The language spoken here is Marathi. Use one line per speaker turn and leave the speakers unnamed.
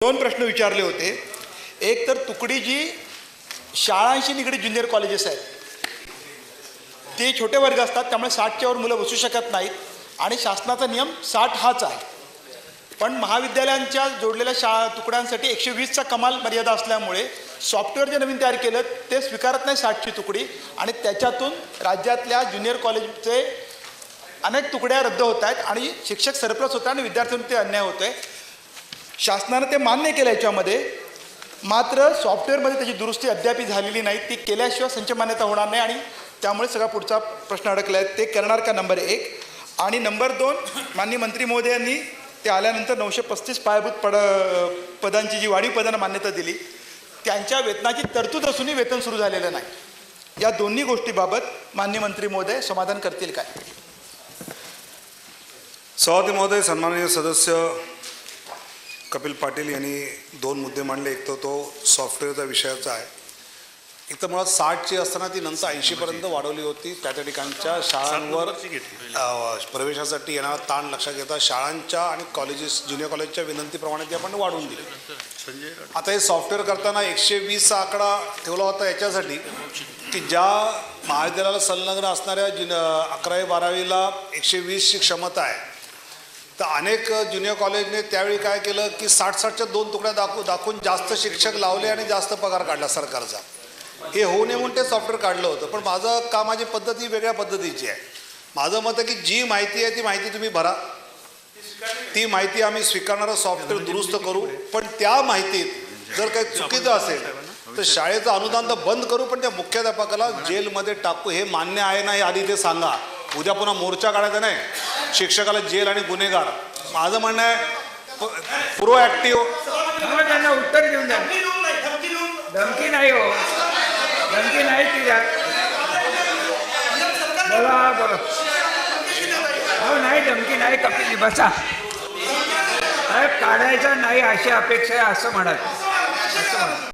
दोन प्रश्न विचारले होते. एक तर तुकडी जी शाळांशी निगडीत ज्युनियर कॉलेजेस आहेत. ते छोटे वर्ग असतात त्यामुळे साठच्या वर मुलं बसू शकत नाहीत आणि शासनाचा नियम साठ हाच आहे. पण महाविद्यालयांच्या जोडलेल्या शाळा तुकड्यांसाठी एकशे वीसचा कमाल मर्यादा असल्यामुळे सॉफ्टवेअर जे नवीन तयार केलं ते स्वीकारत नाही साठची तुकडी आणि त्याच्यातून राज्यातल्या ज्युनियर कॉलेजचे अनेक तुकड्या रद्द होत आहेत आणि शिक्षक सरप्लस होतात आणि विद्यार्थ्यांवर ते अन्याय आहे शासनानं ते मान्य केलं याच्यामध्ये. मात्र सॉफ्टवेअरमध्ये त्याची दुरुस्ती अद्याप झालेली नाही. ती केल्याशिवाय संच मान्यता होणार नाही आणि त्यामुळे सगळा पुढचा प्रश्न अडकला आहे ते करणार का? नंबर एक. आणि नंबर दोन माननीय मंत्री महोदयांनी ते आल्यानंतर नऊशे पस्तीस पायाभूत पड पदांची जी वाढीव पदांना मान्यता दिली त्यांच्या वेतनाची तरतूद असूनही वेतन सुरू झालेलं नाही. या दोन्ही गोष्टीबाबत माननीय मंत्री महोदय समाधान करतील काय?
सभापती महोदय सन्माननीय सदस्य कपिल पाटील यांनी दोन मुद्दे मांडले. एक तर तो सॉफ्टवेअरचा विषयाचा आहे. एक तर मुळात साठची असताना ती नंतर ऐंशीपर्यंत वाढवली होती. त्या त्या ठिकाणच्या शाळांवर प्रवेशासाठी येणारा ताण लक्षात घेता शाळांच्या आणि कॉलेजेस ज्युनियर कॉलेजच्या विनंतीप्रमाणे ती आपण वाढवून दिली. आता हे सॉफ्टवेअर करताना एकशे वीसचा आकडा ठेवला होता याच्यासाठी की ज्या महाविद्यालयाला संलग्न असणाऱ्या ज्युन अकरावी बारावीला एकशे वीसची क्षमता आहे. तर अनेक ज्युनियर कॉलेजने त्यावेळी काय केलं की साठ साठच्या दोन तुकड्या दाखवू दाखवून जास्त शिक्षक लावले आणि जास्त पगार काढला सरकारचा. हे होऊ नये म्हणून ते सॉफ्टवेअर काढलं होतं. पण माझं कामाची पद्धत ही वेगळ्या पद्धतीची आहे. माझं मत आहे की जी माहिती आहे ती माहिती तुम्ही भरा. ती माहिती आम्ही स्वीकारणारं सॉफ्टवेअर दुरुस्त करू. पण त्या माहितीत जर काही चुकीचं असेल तर शाळेचं अनुदान तर बंद करू पण त्या मुख्याध्यापकाला जेलमध्ये टाकू हे मान्य आहे ना हे आधी ते सांगा. उद्या पुन्हा मोर्चा काढायचा नाही. शिक्षकाला जेल आणि गुन्हेगार. माझं म्हणणं आहे प्रो ॲक्टिव्ह
मग त्यांना उत्तर देऊन द्या. धमकी नाही हो. धमकी नाही तिच्या बोला बोला. हो नाही धमकी नाही कपिल बसा. साहेब काढायचा नाही अशी अपेक्षा आहे असं म्हणाल असं म्हणा.